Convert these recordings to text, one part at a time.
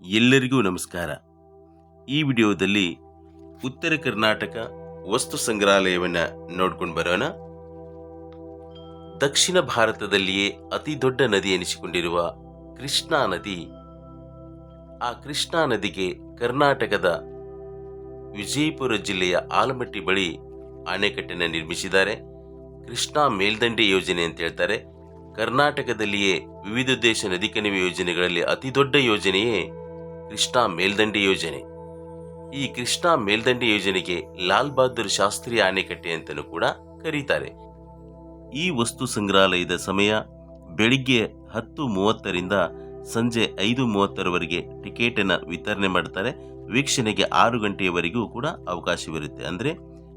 ಎಲ್ಲರಿಗೂ ನಮಸ್ಕಾರ. ಈ ವಿಡಿಯೋದಲ್ಲಿ ಉತ್ತರ ಕರ್ನಾಟಕ ವಸ್ತು ಸಂಗ್ರಹಾಲಯವನ್ನು ನೋಡ್ಕೊಂಡು ಬರೋಣ. ದಕ್ಷಿಣ ಭಾರತದಲ್ಲಿಯೇ ಅತಿ ದೊಡ್ಡ ನದಿ ಎನಿಸಿಕೊಂಡಿರುವ ಕೃಷ್ಣಾ ನದಿ. ಆ ಕೃಷ್ಣಾ ನದಿಗೆ ಕರ್ನಾಟಕದ ವಿಜಯಪುರ ಜಿಲ್ಲೆಯ ಆಲಮಟ್ಟಿ ಬಳಿ ಅಣೆಕಟ್ಟನ್ನು ನಿರ್ಮಿಸಿದ್ದಾರೆ. ಕೃಷ್ಣಾ ಮೇಲ್ದಂಡೆ ಯೋಜನೆ ಅಂತ ಹೇಳ್ತಾರೆ. ಕರ್ನಾಟಕದಲ್ಲಿಯೇ ವಿವಿಧ ದೇಶ ನದಿ ಕಣಿವೆ ಯೋಜನೆಗಳಲ್ಲಿ ಅತಿ ದೊಡ್ಡ ಯೋಜನೆಯೇ ಕೃಷ್ಣಾ ಮೇಲ್ದಂಡೆ ಯೋಜನೆ. ಈ ಕೃಷ್ಣಾ ಮೇಲ್ದಂಡೆ ಯೋಜನೆಗೆ ಲಾಲ್ ಬಹದ್ದೂರ್ ಶಾಸ್ತ್ರಿ ಅಣೆಕಟ್ಟೆ ಅಂತಲೂ ಕೂಡ ಕರೀತಾರೆ. ಈ ವಸ್ತು ಸಂಗ್ರಹಾಲಯದ ಸಮಯ ಬೆಳಿಗ್ಗೆ ಹತ್ತು ಮೂವತ್ತರಿಂದ ಸಂಜೆ ಐದು ಮೂವತ್ತರವರೆಗೆ ಟಿಕೆಟನ್ನು ವಿತರಣೆ ಮಾಡ್ತಾರೆ. ವೀಕ್ಷಣೆಗೆ ಆರು ಗಂಟೆಯವರೆಗೂ ಕೂಡ ಅವಕಾಶವಿರುತ್ತೆ ಅಂದರೆ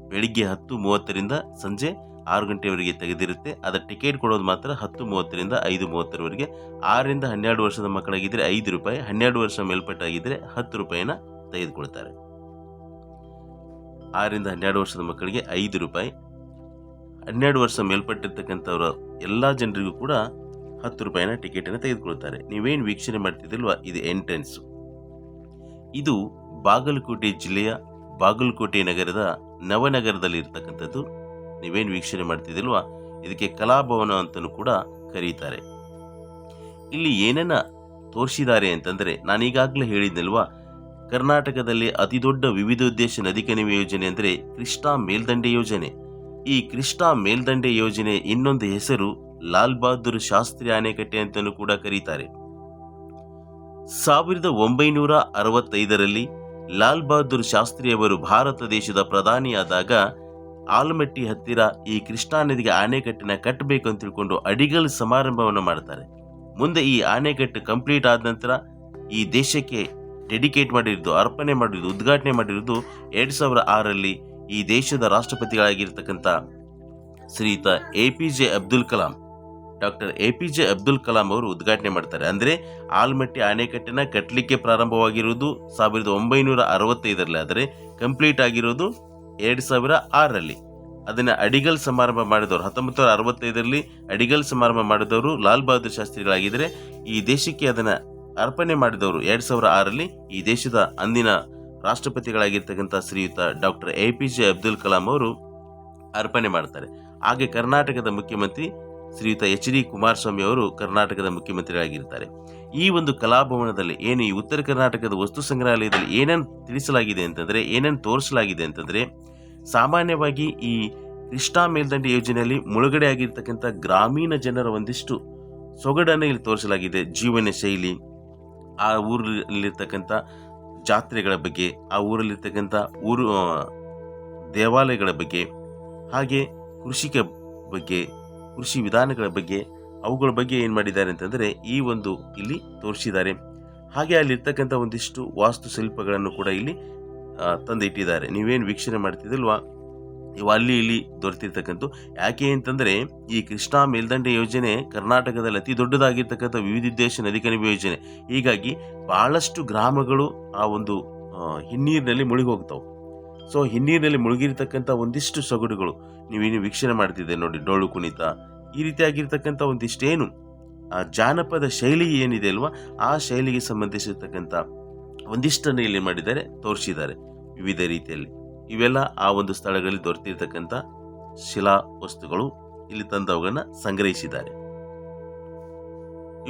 ಬೆಳಿಗ್ಗೆ ಹತ್ತು ಮೂವತ್ತರಿಂದ ಸಂಜೆ ಆರು ಗಂಟೆವರೆಗೆ ತೆಗೆದಿರುತ್ತೆ. ಅದರ ಟಿಕೆಟ್ ಕೊಡೋದು ಮಾತ್ರ ಹತ್ತು ಮೂವತ್ತರಿಂದ ಐದು ಮೂವತ್ತರವರೆಗೆ. ಆರರಿಂದ ಹನ್ನೆರಡು ವರ್ಷದ ಮಕ್ಕಳಾಗಿದ್ದರೆ ಐದು ರೂಪಾಯಿ, ಹನ್ನೆರಡು ವರ್ಷ ಮೇಲ್ಪಟ್ಟಾಗಿದ್ದರೆ ಹತ್ತು ರೂಪಾಯಿನ ತೆಗೆದುಕೊಳ್ತಾರೆ. ಆರರಿಂದ ಹನ್ನೆರಡು ವರ್ಷದ ಮಕ್ಕಳಿಗೆ ಐದು ರೂಪಾಯಿ. ಹನ್ನೆರಡು ವರ್ಷ ಮೇಲ್ಪಟ್ಟಿರ್ತಕ್ಕಂಥವ್ರ ಎಲ್ಲ ಜನರಿಗೂ ಕೂಡ ಹತ್ತು ರೂಪಾಯಿನ ಟಿಕೆಟನ್ನು ತೆಗೆದುಕೊಳ್ತಾರೆ. ನೀವೇನು ವೀಕ್ಷಣೆ ಮಾಡ್ತಿದ್ದಿಲ್ವಾ? ಇದು ಎಂಟ್ರೆನ್ಸ್ ಇದು ಬಾಗಲಕೋಟೆ ಜಿಲ್ಲೆಯ ಬಾಗಲಕೋಟೆ ನಗರದ ನವನಗರದಲ್ಲಿ ಇರ್ತಕ್ಕಂಥದ್ದು ನೀವೇನು ವೀಕ್ಷಣೆ ಮಾಡ್ತಿದ್ದಿಲ್ವಾ ಇದಕ್ಕೆ ಕಲಾಭವನ ಅಂತಲೂ ಕೂಡ ಕರೀತಾರೆ. ಇಲ್ಲಿ ಏನನ್ನ ತೋರಿಸಿದ್ದಾರೆ ಅಂತಂದರೆ ನಾನೀಗಾಗಲೇ ಹೇಳಿದ್ನಲ್ವಾ, ಕರ್ನಾಟಕದಲ್ಲಿ ಅತಿದೊಡ್ಡ ವಿವಿಧ ಉದ್ದೇಶ ನದಿ ಕಣಿವೆ ಯೋಜನೆ ಅಂದರೆ ಕೃಷ್ಣಾ ಮೇಲ್ದಂಡೆ ಯೋಜನೆ. ಈ ಕೃಷ್ಣಾ ಮೇಲ್ದಂಡೆ ಯೋಜನೆ ಇನ್ನೊಂದು ಹೆಸರು ಲಾಲ್ ಬಹದ್ದೂರ್ ಶಾಸ್ತ್ರಿ ಆಣೆಕಟ್ಟೆ ಅಂತಲೂ ಕೂಡ ಕರೀತಾರೆ. ಸಾವಿರದ ಒಂಬೈನೂರ ಅರವತ್ತೈದರಲ್ಲಿ ಲಾಲ್ ಬಹದ್ದೂರ್ ಶಾಸ್ತ್ರಿಯವರು ಭಾರತ ದೇಶದ ಪ್ರಧಾನಿಯಾದಾಗ ಆಲಮಟ್ಟಿ ಹತ್ತಿರ ಈ ಕೃಷ್ಣಾ ನದಿಗೆ ಆಣೆಕಟ್ಟಿನ ಕಟ್ಟಬೇಕು ಅಂತ ತಿಳ್ಕೊಂಡು ಅಡಿಗಲ್ ಸಮಾರಂಭವನ್ನು ಮಾಡ್ತಾರೆ. ಮುಂದೆ ಈ ಆಣೆಕಟ್ಟು ಕಂಪ್ಲೀಟ್ ಆದ ನಂತರ ಈ ದೇಶಕ್ಕೆ ಡೆಡಿಕೇಟ್ ಮಾಡಿರೋದು, ಅರ್ಪಣೆ ಮಾಡಿರೋದು, ಉದ್ಘಾಟನೆ ಮಾಡಿರೋದು ಎರಡು ಸಾವಿರ ಆರರಲ್ಲಿ ಈ ದೇಶದ ರಾಷ್ಟ್ರಪತಿಗಳಾಗಿರ್ತಕ್ಕಂಥ ಶ್ರೀಯುತ A P J Abdul Kalam. Doctor A P J Abdul Kalam ಅವರು ಉದ್ಘಾಟನೆ ಮಾಡ್ತಾರೆ. ಅಂದರೆ ಆಲ್ಮಟ್ಟಿ ಅಣೆಕಟ್ಟನ್ನ ಕಟ್ಟಲಿಕ್ಕೆ ಪ್ರಾರಂಭವಾಗಿರುವುದು ಸಾವಿರದ ಒಂಬೈನೂರ ಅರವತ್ತೈದರಲ್ಲಿ, ಆದರೆ ಕಂಪ್ಲೀಟ್ ಆಗಿರೋದು ಎರಡು ಸಾವಿರ ಆರರಲ್ಲಿ. ಅದನ್ನು ಅಡಿಗಲ್ ಸಮಾರಂಭ ಮಾಡಿದವರು ಹತ್ತೊಂಬತ್ತು ನೂರ ಅರವತ್ತೈದರಲ್ಲಿ ಅಡಿಗಲ್ ಸಮಾರಂಭ ಮಾಡಿದವರು ಲಾಲ್ ಬಹದ್ದೂರ್ ಶಾಸ್ತ್ರಿಗಳಾಗಿದ್ದರೆ ಈ ದೇಶಕ್ಕೆ ಅದನ್ನು ಅರ್ಪಣೆ ಮಾಡಿದವರು ಎರಡು ಸಾವಿರ ಆರರಲ್ಲಿ ಈ ದೇಶದ ಅಂದಿನ ರಾಷ್ಟ್ರಪತಿಗಳಾಗಿರ್ತಕ್ಕಂಥ ಶ್ರೀಯುತ doctor A P J Abdul Kalam ಅವರು ಅರ್ಪಣೆ ಮಾಡ್ತಾರೆ. ಹಾಗೆ ಕರ್ನಾಟಕದ ಮುಖ್ಯಮಂತ್ರಿ ಶ್ರೀಯುತ ಎಚ್ ಡಿ ಕುಮಾರಸ್ವಾಮಿ ಅವರು ಕರ್ನಾಟಕದ ಮುಖ್ಯಮಂತ್ರಿಗಳಾಗಿರ್ತಾರೆ. ಈ ಒಂದು ಕಲಾಭವನದಲ್ಲಿ ಏನು ಈ ಉತ್ತರ ಕರ್ನಾಟಕದ ವಸ್ತು ಸಂಗ್ರಹಾಲಯದಲ್ಲಿ ಏನೇನು ತಿಳಿಸಲಾಗಿದೆ ಅಂತಂದರೆ, ಏನೇನು ತೋರಿಸಲಾಗಿದೆ ಅಂತಂದರೆ, ಸಾಮಾನ್ಯವಾಗಿ ಈ ಕೃಷ್ಣಾ ಮೇಲ್ದಂಡೆ ಯೋಜನೆಯಲ್ಲಿ ಮುಳುಗಡೆ ಆಗಿರ್ತಕ್ಕಂಥ ಗ್ರಾಮೀಣ ಜನರ ಒಂದಿಷ್ಟು ಸೊಗಡನ್ನು ಇಲ್ಲಿ ತೋರಿಸಲಾಗಿದೆ. ಜೀವನ ಶೈಲಿ, ಆ ಊರಲ್ಲಿರ್ತಕ್ಕಂಥ ಜಾತ್ರೆಗಳ ಬಗ್ಗೆ, ಆ ಊರಲ್ಲಿರ್ತಕ್ಕಂಥ ಊರು ದೇವಾಲಯಗಳ ಬಗ್ಗೆ, ಹಾಗೆ ಕೃಷಿಕ ಬಗ್ಗೆ, ಕೃಷಿ ವಿಧಾನಗಳ ಬಗ್ಗೆ ಅವುಗಳ ಬಗ್ಗೆ ಏನು ಮಾಡಿದ್ದಾರೆ ಅಂತಂದರೆ ಈ ಒಂದು ಇಲ್ಲಿ ತೋರಿಸಿದ್ದಾರೆ. ಹಾಗೆ ಅಲ್ಲಿರ್ತಕ್ಕಂಥ ಒಂದಿಷ್ಟು ವಾಸ್ತುಶಿಲ್ಪಗಳನ್ನು ಕೂಡ ಇಲ್ಲಿ ತಂದು ಇಟ್ಟಿದ್ದಾರೆ ನೀವೇನು ವೀಕ್ಷಣೆ ಮಾಡ್ತಿದ್ದಲ್ವಾ? ಇವು ಅಲ್ಲಿ ಇಲ್ಲಿ ದೊರೆತಿರ್ತಕ್ಕಂಥ ಯಾಕೆ ಅಂತಂದರೆ ಈ ಕೃಷ್ಣಾ ಮೇಲ್ದಂಡೆ ಯೋಜನೆ ಕರ್ನಾಟಕದಲ್ಲಿ ಅತಿ ದೊಡ್ಡದಾಗಿರ್ತಕ್ಕಂಥ ವಿವಿಧೋದ್ದೇಶ ನದಿ ಕಣಿವೆ ಯೋಜನೆ. ಹೀಗಾಗಿ ಬಹಳಷ್ಟು ಗ್ರಾಮಗಳು ಆ ಒಂದು ಹಿನ್ನೀರಿನಲ್ಲಿ ಮುಳುಗಿ ಹೋಗ್ತಾವೆ ಸೊ, ಹಿನ್ನೀರಿನಲ್ಲಿ ಮುಳುಗಿರ್ತಕ್ಕಂಥ ಒಂದಿಷ್ಟು ಸೊಗಡುಗಳು ನೀವೇನು ವೀಕ್ಷಣೆ ಮಾಡ್ತಿದ್ದೆ ನೋಡಿ ಡೊಳ್ಳು ಕುಣಿತ ಈ ರೀತಿಯಾಗಿರ್ತಕ್ಕಂಥ ಒಂದಿಷ್ಟೇನು, ಆ ಜಾನಪದ ಶೈಲಿ ಏನಿದೆ ಅಲ್ವಾ, ಆ ಶೈಲಿಗೆ ಸಂಬಂಧಿಸಿರ್ತಕ್ಕಂಥ ಒಂದಿಷ್ಟನ್ನು ಇಲ್ಲಿ ಮಾಡಿದ್ದಾರೆ, ತೋರಿಸಿದ್ದಾರೆ ವಿವಿಧ ರೀತಿಯಲ್ಲಿ. ಇವೆಲ್ಲ ಆ ಒಂದು ಸ್ಥಳಗಳಲ್ಲಿ ದೊರೆತಿರ್ತಕ್ಕಂಥ ಶಿಲಾ ವಸ್ತುಗಳು ಇಲ್ಲಿ ತಂದವುಗಳನ್ನ ಸಂಗ್ರಹಿಸಿದ್ದಾರೆ.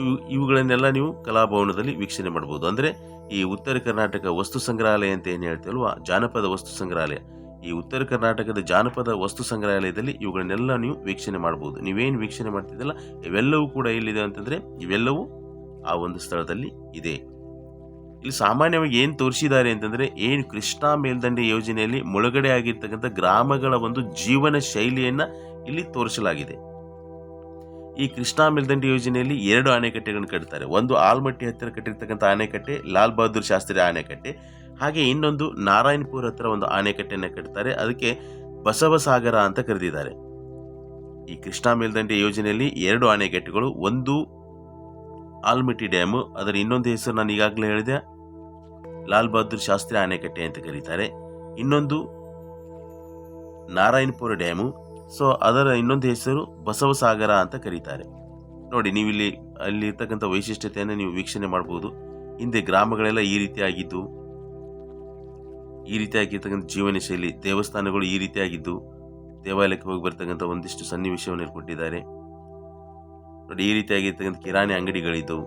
ಇವು, ಇವುಗಳನ್ನೆಲ್ಲ ನೀವು ಕಲಾಭವನದಲ್ಲಿ ವೀಕ್ಷಣೆ ಮಾಡಬಹುದು ಅಂದರೆ ಈ ಉತ್ತರ ಕರ್ನಾಟಕ ವಸ್ತು ಸಂಗ್ರಹಾಲಯ ಅಂತ ಏನು ಹೇಳ್ತೀವಲ್ವಾ, ಜಾನಪದ ವಸ್ತು ಸಂಗ್ರಹಾಲಯ. ಈ ಉತ್ತರ ಕರ್ನಾಟಕದ ಜಾನಪದ ವಸ್ತು ಸಂಗ್ರಹಾಲಯದಲ್ಲಿ ಇವುಗಳನ್ನೆಲ್ಲ ನೀವು ವೀಕ್ಷಣೆ ಮಾಡಬಹುದು ನೀವೇನು ವೀಕ್ಷಣೆ ಮಾಡ್ತಿದ್ದಲ್ಲ ಇವೆಲ್ಲವೂ ಕೂಡ ಎಲ್ಲಿದೆ ಅಂತಂದರೆ ಇವೆಲ್ಲವೂ ಆ ಒಂದು ಸ್ಥಳದಲ್ಲಿ ಇದೆ. ಇಲ್ಲಿ ಸಾಮಾನ್ಯವಾಗಿ ಏನು ತೋರಿಸಿದ್ದಾರೆ ಅಂತಂದರೆ ಏನು ಕೃಷ್ಣಾ ಮೇಲ್ದಂಡೆ ಯೋಜನೆಯಲ್ಲಿ ಮುಳುಗಡೆ ಆಗಿರ್ತಕ್ಕಂಥ ಗ್ರಾಮಗಳ ಒಂದು ಜೀವನ ಶೈಲಿಯನ್ನು ಇಲ್ಲಿ ತೋರಿಸಲಾಗಿದೆ. ಈ ಕೃಷ್ಣಾ ಮೇಲ್ದಂಡೆ ಯೋಜನೆಯಲ್ಲಿ ಎರಡು ಅಣೆಕಟ್ಟೆಗಳನ್ನು ಕಟ್ತಾರೆ. ಒಂದು ಆಲ್ಮಟ್ಟಿ ಹತ್ತಿರ ಕಟ್ಟಿರ್ತಕ್ಕಂಥ ಆಣೆಕಟ್ಟೆ, ಲಾಲ್ ಬಹದ್ದೂರ್ ಶಾಸ್ತ್ರಿ ಅಣೆಕಟ್ಟೆ ಹಾಗೆ ಇನ್ನೊಂದು ನಾರಾಯಣಪುರ ಹತ್ರ ಒಂದು ಆಣೆಕಟ್ಟೆಯನ್ನು ಕಟ್ತಾರೆ. ಅದಕ್ಕೆ ಬಸವಸಾಗರ ಅಂತ ಕರೆದಿದ್ದಾರೆ. ಈ ಕೃಷ್ಣಾ ಮೇಲ್ದಂಡೆ ಯೋಜನೆಯಲ್ಲಿ ಎರಡು ಆಣೆಕಟ್ಟೆಗಳು, ಒಂದು ಆಲ್ಮಿಟಿ ಡ್ಯಾಮು, ಅದರ ಇನ್ನೊಂದು ಹೆಸರು ನಾನು ಈಗಾಗಲೇ ಹೇಳಿದೆ, ಲಾಲ್ ಬಹದ್ದೂರ್ ಶಾಸ್ತ್ರಿ ಆಣೆಕಟ್ಟೆ ಅಂತ ಕರೀತಾರೆ. ಇನ್ನೊಂದು ನಾರಾಯಣಪುರ ಡ್ಯಾಮು, ಸೊ ಅದರ ಇನ್ನೊಂದು ಹೆಸರು ಬಸವಸಾಗರ ಅಂತ ಕರೀತಾರೆ. ನೋಡಿ, ನೀವಿಲ್ಲಿ ಅಲ್ಲಿರ್ತಕ್ಕಂಥ ವೈಶಿಷ್ಟ್ಯತೆಯನ್ನು ನೀವು ವೀಕ್ಷಣೆ ಮಾಡ್ಬೋದು. ಹಿಂದೆ ಗ್ರಾಮಗಳೆಲ್ಲ ಈ ರೀತಿಯಾಗಿದ್ದು ಈ ರೀತಿಯಾಗಿರ್ತಕ್ಕಂಥ ಜೀವನ ಶೈಲಿ, ದೇವಸ್ಥಾನಗಳು ಈ ರೀತಿಯಾಗಿದ್ದು, ದೇವಾಲಯಕ್ಕೆ ಹೋಗಿ ಬರ್ತಕ್ಕಂಥ ಒಂದಿಷ್ಟು ಸನ್ನಿವೇಶವನ್ನು ಹೇಳ್ಕೊಟ್ಟಿದ್ದಾರೆ ಕೊಟ್ಟಿದ್ದಾರೆ. ನೋಡಿ, ಈ ರೀತಿಯಾಗಿರ್ತಕ್ಕಂಥ ಕಿರಾಣಿ ಅಂಗಡಿಗಳಿದ್ದವು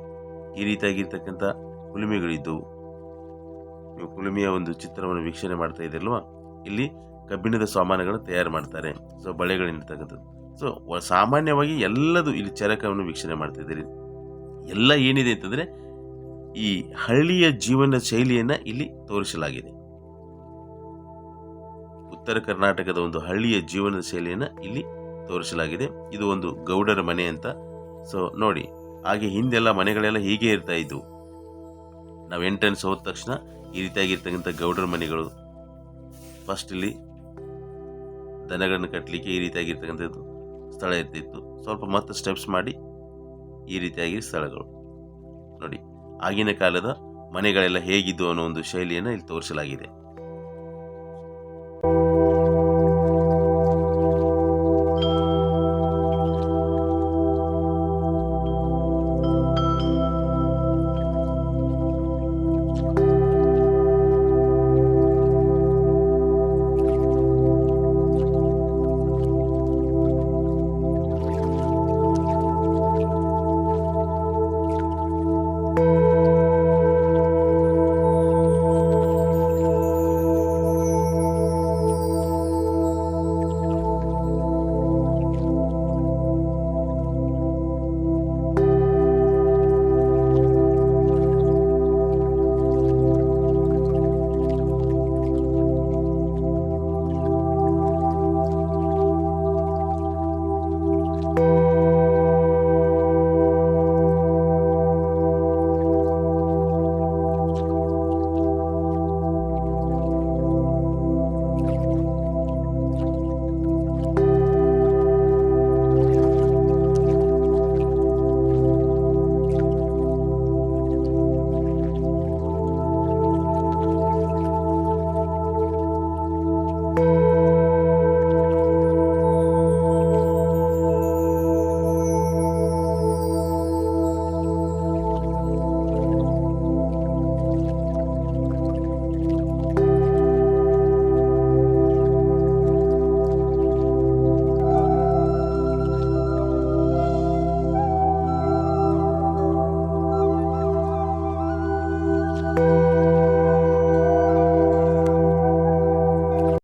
ಈ ರೀತಿಯಾಗಿರ್ತಕ್ಕಂಥ ಕುಲುಮೆಗಳಿದ್ದವು ನೀವು ಕುಲುಮೆಯ ಒಂದು ಚಿತ್ರವನ್ನು ವೀಕ್ಷಣೆ ಮಾಡ್ತಾ ಇದ್ದೀರಲ್ವಾ? ಇಲ್ಲಿ ಕಬ್ಬಿಣದ ಸಾಮಾನುಗಳನ್ನು ತಯಾರು ಮಾಡ್ತಾರೆ. ಸೊ ಬಳೆಗಳಿರ್ತಕ್ಕಂಥದ್ದು ಸೊ ಸಾಮಾನ್ಯವಾಗಿ ಎಲ್ಲದು ಇಲ್ಲಿ ಚರಕವನ್ನು ವೀಕ್ಷಣೆ ಮಾಡ್ತಾ ಇದ್ದೀರಿ. ಎಲ್ಲ ಏನಿದೆ ಅಂತಂದರೆ ಈ ಹಳ್ಳಿಯ ಜೀವನ ಶೈಲಿಯನ್ನು ಇಲ್ಲಿ ತೋರಿಸಲಾಗಿದೆ. ಉತ್ತರ ಕರ್ನಾಟಕದ ಒಂದು ಹಳ್ಳಿಯ ಜೀವನದ ಶೈಲಿಯನ್ನು ಇಲ್ಲಿ ತೋರಿಸಲಾಗಿದೆ. ಇದು ಒಂದು ಗೌಡರ ಮನೆ ಅಂತ. ಸೊ ನೋಡಿ, ಹಾಗೆ ಹಿಂದೆಲ್ಲ ಮನೆಗಳೆಲ್ಲ ಹೀಗೆ ಇರ್ತಾ ಇದ್ವು. ನಾವು ಎಂಟ್ರೆನ್ಸ್ ಹೋದ ತಕ್ಷಣ ಈ ರೀತಿಯಾಗಿರ್ತಕ್ಕಂಥ ಗೌಡರ ಮನೆಗಳು. ಫಸ್ಟ್ ಇಲ್ಲಿ ದನಗಳನ್ನು ಕಟ್ಟಲಿಕ್ಕೆ ಈ ರೀತಿಯಾಗಿರ್ತಕ್ಕಂಥದ್ದು ಸ್ಥಳ ಇರ್ತಿತ್ತು. ಸ್ವಲ್ಪ ಮತ್ತೆ ಸ್ಟೆಪ್ಸ್ ಮಾಡಿ ಈ ರೀತಿಯಾಗಿ ಸ್ಥಳಗಳು. ನೋಡಿ, ಆಗಿನ ಕಾಲದ ಮನೆಗಳೆಲ್ಲ ಹೇಗಿದ್ದು ಅನ್ನೋ ಒಂದು ಶೈಲಿಯನ್ನು ಇಲ್ಲಿ ತೋರಿಸಲಾಗಿದೆ.